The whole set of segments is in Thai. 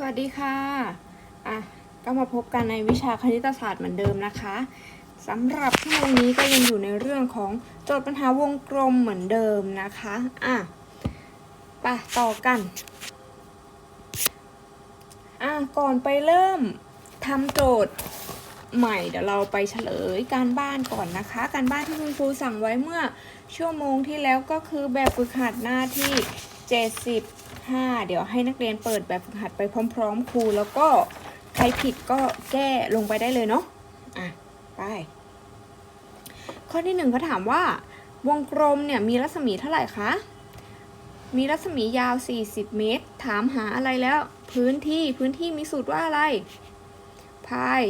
สวัสดีค่ะ อะ ก็มาพบกันในวิชาคณิตศาสตร์เหมือนเดิมนะคะสำหรับชั่วโมงนี้ก็ยังอยู่ในเรื่องของโจทย์ปัญหาวงกลมเหมือนเดิมนะคะ อะไปต่อกัน อะ ก่อนไปเริ่มทำโจทย์ใหม่เดี๋ยวเราไปเฉลยการบ้านก่อนนะคะ การบ้านที่คุณครูสั่งไว้เมื่อชั่วโมงที่แล้วก็คือแบบฝึกหัดหน้าที่ 75 เดี๋ยวให้นักเรียนเปิดแบบฝึกหัดไปพร้อม ๆ ครู แล้วก็ใครผิดก็แก้ลงไปได้เลยเนาะอะไป ข้อที่หนึ่งเขาถามว่าวงกลมเนี่ยมีรัศมีเท่าไหร่คะ มีรัศมียาว 40 เมตร ถามหาอะไรแล้ว พื้นที่พื้นที่มีสูตรว่าอะไร พาย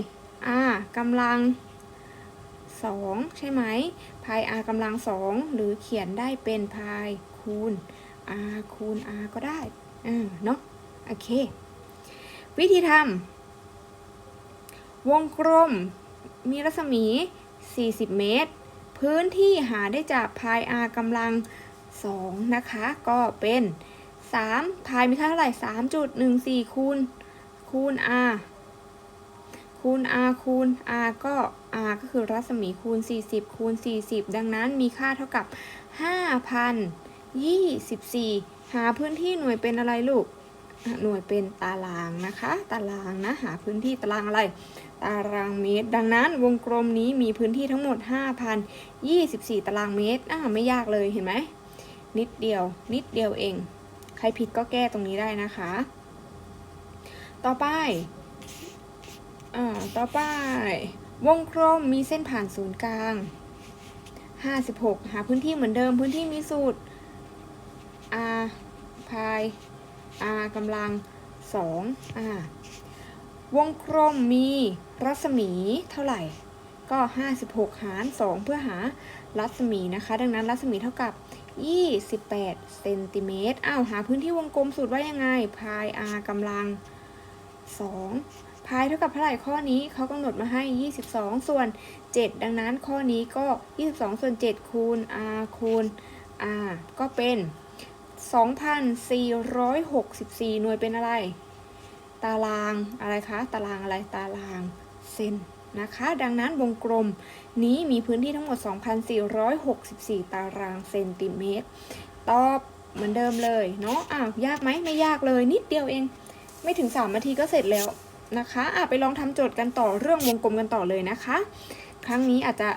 r กำลัง 2 ใช่ไหมพาย r กำลัง 2 หรือเขียนได้เป็นพายคูณ r คูณ r ก็ได้อ่าเนาะโอเค วิธีทำวงกลมมีรัศมี 40 เมตร พื้นที่หาได้จากพาย r กำลัง 2 นะคะ ก็เป็น3พายมีค่าเท่าไหร่ 3.14 คูณ คูณ r คูณ r คูณ r ก็ r ก็คือรัศมีคูณ 40 คูณ 40 ดังนั้นมีค่าเท่ากับ 24 หาพื้นที่หน่วยเป็นอะไรลูก หน่วยเป็นตารางนะคะ ตารางนะ หาพื้นที่ตารางอะไร ตารางเมตร ดังนั้นวงกลมนี้มีพื้นที่ทั้งหมด 5,024 ตารางเมตรอ่าไม่ยากเลยเห็นไหม นิดเดียว นิดเดียวเอง ใครผิดก็แก้ตรงนี้ได้นะคะ ต่อไปอ่าต่อไป วงกลมมีเส้นผ่านศูนย์กลาง56 หาพื้นที่เหมือนเดิมพื้นที่มีสูตร r พาย r กำลัง2อ่าวงกลมมีรัศมีเท่าไหร่ ก็ 56 หาร 2 เพื่อหารัศมีนะคะ ดังนั้นรัศมีเท่ากับ 28 เซนติเมตรอ้าวหาพื้นที่วงกลมสูตรว่ายังไง พาย r กำลัง 2 พายเท่ากับเท่าไหร่ข้อนี้เขากำหนดมาให้ 22 ส่วน 7 ดังนั้นข้อนี้ก็ 22 ส่วน 7 คูณ r คูณ r ก็เป็น 2,464 หน่วยเป็นอะไร ตารางอะไรคะ ตารางอะไร ตารางเซนนะคะ ดังนั้นวงกลมนี้มีพื้นที่ทั้งหมด 2,464 ตารางเซนติเมตร ตอบเหมือนเดิมเลยเนาะ อ้าว ยากไหม ไม่ยากเลย นิดเดียวเอง ไม่ถึง 3 นาทีก็เสร็จแล้วนะคะ อะ ไปลองทำโจทย์กันต่อเรื่องวงกลมกันต่อเลยนะคะ ครั้งนี้อาจจะ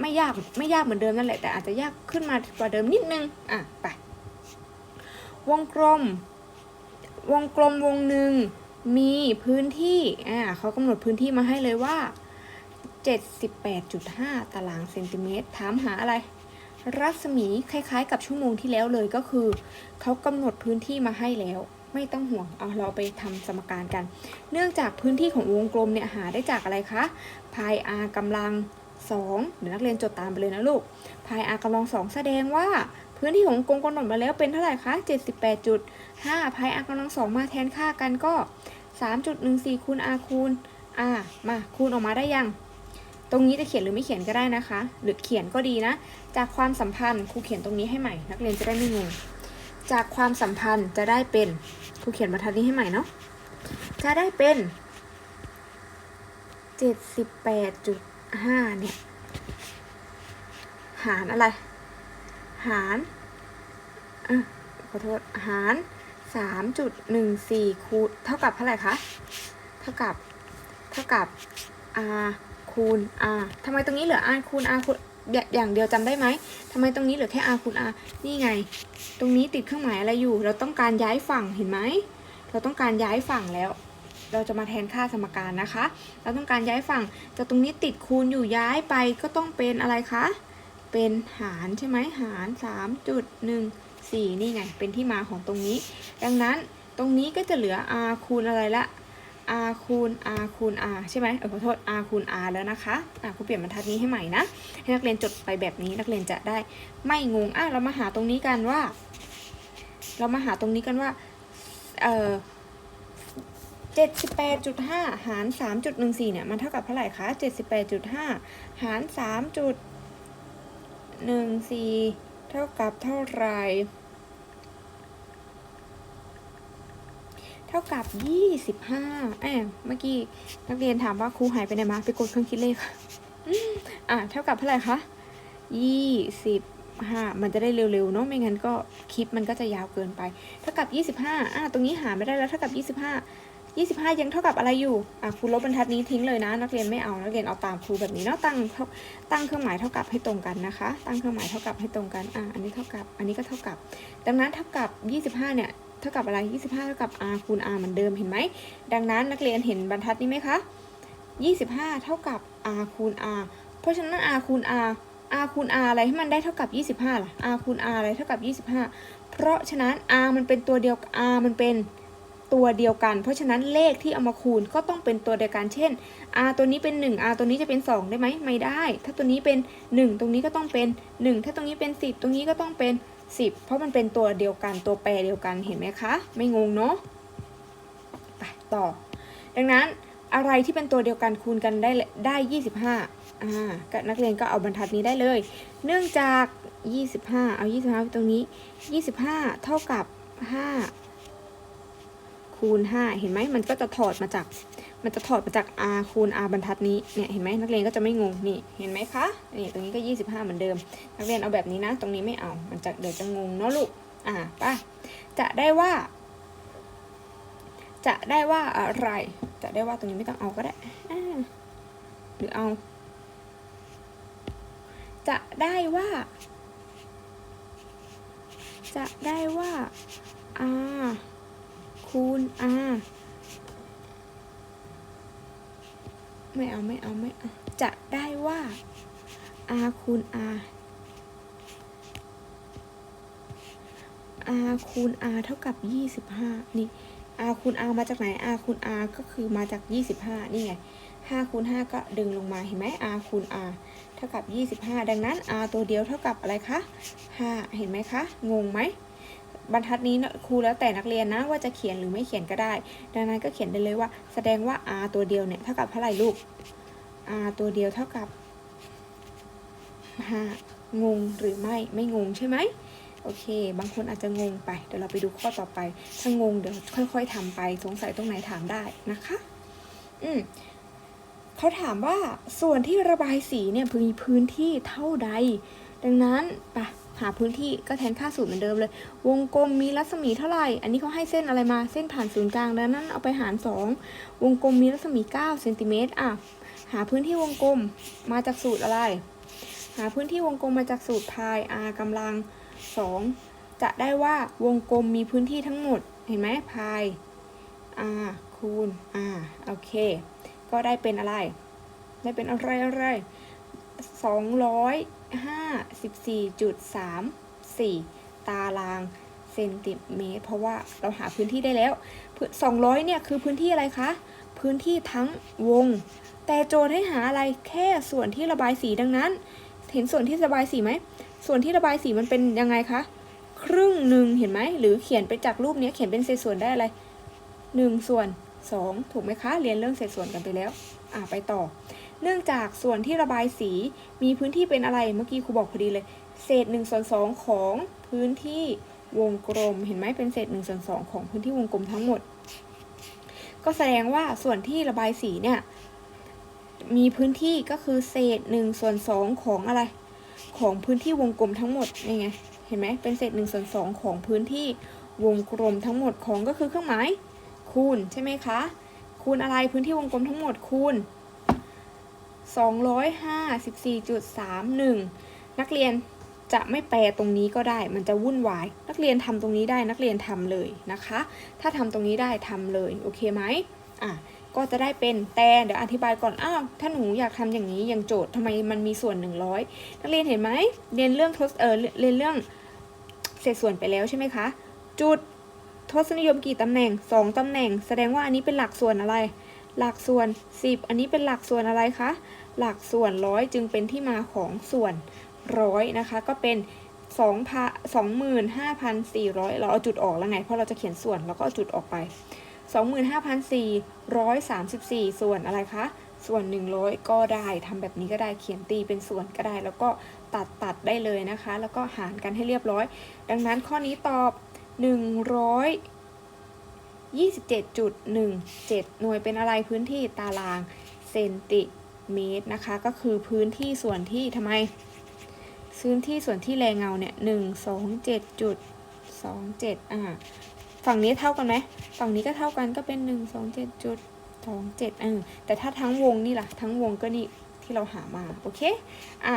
ไม่ยาก ไม่ยากเหมือนเดิมนั่นแหละ แต่อาจจะยากขึ้นมากว่าเดิมนิดนึง อะ ไป วงกลม วงกลมวงหนึ่งมีพื้นที่ อ่าเขากำหนดพื้นที่มาให้เลยว่า 78.5 ตารางเซนติเมตร ถามหาอะไร รัศมีคล้ายๆ กับชั่วโมงที่แล้วเลยก็คือ เขากำหนดพื้นที่มาให้แล้ว ไม่ต้องห่วง เอาเราไปทำสมการกัน เนื่องจากพื้นที่ของวงกลมเนี่ยหาได้จากอะไรคะพาย r กำลัง2เดี๋ยวนักเรียนจดตามไปเลยนะลูกพาย r กำลัง2แสดงว่า พื้นที่ของกลมกำหนดมาแล้วเป็นเท่าไหร่คะ78.5พาย r กำลัง2มาแทนค่ากันก็ 3.14คูณ r คูณ r มาคูณออกมาได้ยัง ตรงนี้จะเขียนหรือไม่เขียนก็ได้นะคะ หรือเขียนก็ดีนะ จากความสัมพันธ์ครูเขียนตรงนี้ให้ใหม่ นักเรียนจะได้ไม่งงจากความสัมพันธ์จะได้เป็นครูเขียนบรรทัดนี้ให้ใหม่เนาะจะได้เป็น78.5เนี่ย หารอะไร หารอะขอโทษหาร3.14คูณเท่ากับเท่าไหร่คะ เท่ากับ เท่ากับ r คูณ r ทำไมตรงนี้เหลือ r คูณ r คูณอย่าอย่างเดียวจำได้ไหมทำไมตรงนี้เหลือแค่ r คูณ r นี่ไง ตรงนี้ติดเครื่องหมายอะไรอยู่ เราต้องการย้ายฝั่งเห็นไหม เราต้องการย้ายฝั่งแล้ว เราจะมาแทนค่าสมการนะคะ เราต้องการย้ายฝั่งจากตรงนี้ติดคูณอยู่ย้ายไปก็ต้องเป็นอะไรคะ เป็นหารใช่ไหมหาร 3.14 นี่ไง เป็นที่มาของตรงนี้ ดังนั้นตรงนี้ก็จะเหลือ r คูณอะไรละ r คูณ r คูณ r ใช่ไหมเออขอโทษ r คูณ r แล้วนะคะอะครูเปลี่ยนบรรทัดนี้ให้ใหม่นะ ให้นักเรียนจดไปแบบนี้นักเรียนจะได้ไม่งงอะเรามาหาตรงนี้กันว่า เรามาหาตรงนี้กันว่าเออ78.5 หาร 3.14 เนี่ย มันเท่ากับเท่าไหร่คะ 78.5 หาร 1 4 เท่ากับเท่าไรเท่ากับ 25เอ้ยเมื่อกี้นักเรียนถามว่าครูหายไปไหนมา ไปกดเครื่องคิดเลขค่ะอะ เท่ากับเท่าไหร่คะ25 มันจะได้เร็วๆเนาะ ไม่งั้นก็คลิปมันก็จะยาวเกินไป เท่ากับ 25อะตรงนี้หาไม่ได้แล้ว เท่ากับ 25 25 ยังเท่ากับอะไรอยู่ อะครูลบบรรทัดนี้ทิ้งเลยนะ นักเรียนไม่เอานักเรียนเอาตามครูแบบนี้เนาะตั้งเท่าตั้งเครื่องหมายเท่ากับให้ตรงกันนะคะ ตั้งเครื่องหมายเท่ากับให้ตรงกันอะอันนี้เท่ากับอันนี้ก็เท่ากับ ดังนั้นเท่ากับ 25 เนี่ยเท่ากับอะไร 25 เท่ากับ r คูณ r เหมือนเดิมเห็นไหมดังนั้นนักเรียนเห็นบรรทัดนี้ไหมคะ 25 เท่ากับ r คูณ r เพราะฉะนั้น r คูณ r r คูณ r อะไรให้มันได้เท่ากับ 25ล่ะ r คูณ r อะไรเท่ากับ 25 เพราะฉะนั้น r มันเป็นตัวเดียว r มันเป็น ตัวเดียวกัน เพราะฉะนั้นเลขที่เอามาคูณก็ต้องเป็นตัวเดียวกัน เช่น r ตัวนี้เป็น 1 r ตัวนี้จะเป็น 2 ได้ไหมไม่ได้ ถ้าตัวนี้เป็น 1 ตรงนี้ก็ต้องเป็น 1 ถ้าตรงนี้เป็น 10 ตรงนี้ก็ต้องเป็น 10 เพราะมันเป็นตัวเดียวกันตัวแปรเดียวกันเห็นไหมคะ ไม่งงเนาะไปต่อ ดังนั้นอะไรที่เป็นตัวเดียวกันคูณกันได้เลยได้ 25อ่านักเรียนก็เอาบรรทัดนี้ได้เลย เนื่องจาก 25 เอา 25ไว้ตรงนี้ 25 เท่ากับ 5 คูณ 5 เห็นไหมมันก็จะถอดมาจาก มันจะถอดมาจาก r คูณ r บรรทัดนี้ เนี่ยเห็นไหมนักเรียนก็จะไม่งง นี่เห็นไหมคะ นี่ตรงนี้ก็ 25 เหมือนเดิม นักเรียนเอาแบบนี้นะ ตรงนี้ไม่เอา มันจะเดี๋ยวจะงงเนาะลูก อ่าป่ะ จะได้ว่า จะได้ว่าอะไร จะได้ว่าตรงนี้ไม่ต้องเอาก็ได้หรือเอา จะได้ว่า จะได้ว่า r คูณ r ไม่เอาไม่เอาไม่เอา จะได้ว่า r คูณ r r คูณ r เท่ากับ 25 นี่ r คูณ r มาจากไหน r คูณ r ก็คือมาจาก 25 นี่ไง5คูณ5ก็ดึงลงมาเห็นไหม r คูณ r เท่ากับ 25 ดังนั้น r ตัวเดียวเท่ากับอะไรคะ 5 เห็นไหมคะ งงไหม บรรทัดนี้ครูแล้วแต่นักเรียนนะว่าจะเขียนหรือไม่เขียนก็ได้ ดังนั้นก็เขียนได้เลยว่า แสดงว่า r ตัวเดียวเนี่ยเท่ากับเท่าไหร่ลูก r ตัวเดียวเท่ากับ5งงหรือไม่ไม่งงใช่ไหมโอเค บางคนอาจจะงงไป เดี๋ยวเราไปดูข้อต่อไป ถ้างงเดี๋ยวค่อย ๆทำไป สงสัยตรงไหนถามได้นะคะ อืมเขาถามว่าส่วนที่ระบายสีเนี่ยมีพื้นที่เท่าใด ดังนั้นไป หาพื้นที่ก็แทนค่าสูตรเหมือนเดิมเลย วงกลมมีรัศมีเท่าไหร่ อันนี้เขาให้เส้นอะไรมา เส้นผ่านศูนย์กลางดังนั้นเอาไปหาร 2 วงกลมมีรัศมี9เซนติเมตรอะ หาพื้นที่วงกลมมาจากสูตรอะไร หาพื้นที่วงกลมมาจากสูตรพาย r กำลัง 2 จะได้ว่าวงกลมมีพื้นที่ทั้งหมด เห็นไหมพาย r คูณ r โอเค ก็ได้เป็นอะไร ได้เป็นอะไรอะไร สองร้อยห้าสิบสี่จุดสามสี่ตารางเซนติเมตร เพราะว่าเราหาพื้นที่ได้แล้วสองร้อยเนี่ยคือพื้นที่อะไรคะ พื้นที่ทั้งวง แต่โจทย์ให้หาอะไรแค่ส่วนที่ระบายสีดังนั้น เห็นส่วนที่ระบายสีไหม ส่วนที่ระบายสีมันเป็นยังไงคะ ครึ่งหนึ่งเห็นไหม หรือเขียนไปจากรูปนี้เขียนเป็นเศษส่วนได้อะไรหนึ่งส่วนสองถูกไหมคะ เรียนเรื่องเศษส่วนกันไปแล้ว อ่าไปต่อ เนื่องจากส่วนที่ระบายสี มีพื้นที่เป็นอะไรเมื่อกี้ครูบอกพอดีเลย เศษ1ส่วน2ของพื้นที่วงกลม เห็นไหมเป็นเศษ1ส่วน2ของพื้นที่วงกลมทั้งหมด ก็แสดงว่าส่วนที่ระบายสีเนี่ยมีพื้นที่ก็คือเศษ1ส่วน2ของอะไร ของพื้นที่วงกลมทั้งหมดนี่ไงเห็นไหมเป็นเศษ1ส่วน2ของพื้นที่วงกลมทั้งหมดของก็คือเครื่องหมายคูณใช่ไหมคะคูณอะไรพื้นที่วงกลมทั้งหมดคูณ 254.31 นักเรียนจะไม่แปลตรงนี้ก็ได้ มันจะวุ่นวาย นักเรียนทำตรงนี้ได้ นักเรียนทำเลยนะคะ ถ้าทำตรงนี้ได้ทำเลย โอเคไหมอะ ก็จะได้เป็นแต่ เดี๋ยวอธิบายก่อน อ้าว ถ้าหนูอยากทำอย่างนี้ อย่างโจทย์ทำไมมันมีส่วน 100 นักเรียนเห็นไหม เรียนเรื่องทศเออเรียนเรื่องเศษส่วนไปแล้วใช่ไหมคะ จุดทศนิยมกี่ตำแหน่ง 2 ตำแหน่ง แสดงว่าอันนี้เป็นหลักส่วนอะไร หลักส่วน 10 อันนี้เป็นหลักส่วนอะไรคะ หลักส่วนร้อยจึงเป็นที่มาของส่วนร้อยนะคะ ก็เป็น2พัน25,400 เราเอาจุดออกแล้วไง เพราะเราจะเขียนส่วนเราก็เอาจุดออกไป 25,434 ส่วนอะไรคะ ส่วน 100 ก็ได้ทำแบบนี้ก็ได้เขียนตีเป็นส่วนก็ได้ แล้วก็ตัดตัดได้เลยนะคะ แล้วก็หารกันให้เรียบร้อย ดังนั้นข้อนี้ตอบ 100 27.17 หน่วยเป็นอะไรพื้นที่ตารางเซนติเมตรนะคะ ก็คือพื้นที่ส่วนที่ทำไมพื้นที่ส่วนที่แรงเงาเนี่ยหนึ่งสองเจ็ดจุดสองเจ็ดอ่าฝั่งนี้เท่ากันไหมฝั่งนี้ก็เท่ากันก็เป็นหนึ่งสองเจ็ดจุดสองเจ็ดเออแต่ถ้าทั้งวงนี่ล่ะ ทั้งวงก็นี่ที่เราหามาโอเคอะ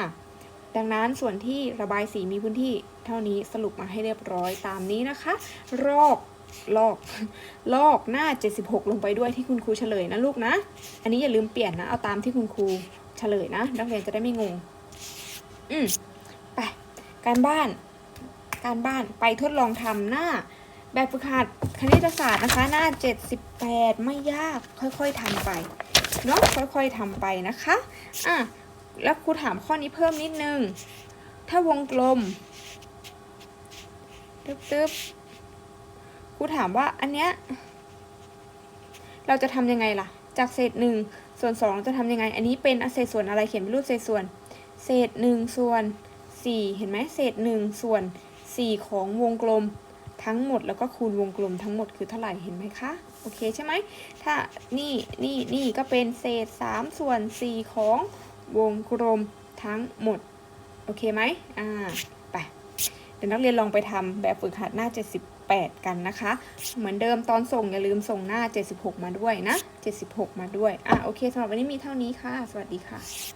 ดังนั้นส่วนที่ระบายสีมีพื้นที่เท่านี้สรุปมาให้เรียบร้อยตามนี้นะคะ รอก ลอก ลอกหน้า 76 ลงไปด้วยที่คุณครูเฉลยนะลูกนะ อันนี้อย่าลืมเปลี่ยนนะ เอาตามที่คุณครูเฉลยนะ นักเรียนจะได้ไม่งง อืมไป การบ้าน การบ้านไปทดลองทำหน้า แบบฝึกหัดคณิตศาสตร์นะคะ หน้า 78 ไม่ยาก ค่อยๆทำไป เนาะ ค่อยๆทำไปนะคะ อะ แล้วครูถามข้อนี้เพิ่มนิดนึง ถ้าวงกลมตึ๊บตึ๊บ ครูถามว่าอันเนี้ยเราจะทำยังไงล่ะ จากเศษหนึ่งส่วนสองจะทำยังไง อันนี้เป็นเศษส่วนอะไรเขียนเป็นรูปเศษส่วน เศษหนึ่งส่วนสี่เห็นไหมเศษหนึ่งส่วนสี่ของวงกลมทั้งหมดแล้วก็คูณวงกลมทั้งหมดคือเท่าไหร่เห็นไหมคะโอเคใช่ไหมถ้านี่นี่นี่ก็เป็นเศษสามส่วนสี่ของวงกลมทั้งหมดโอเคไหมอ่าไปเดี๋ยวนักเรียนลองไปทำแบบฝึกหัดหน้า 8 กันนะคะ เหมือนเดิมตอนส่งอย่าลืมส่งหน้า 76 มาด้วยนะ 76 มาด้วย อะโอเคสำหรับวันนี้มีเท่านี้ค่ะ สวัสดีค่ะ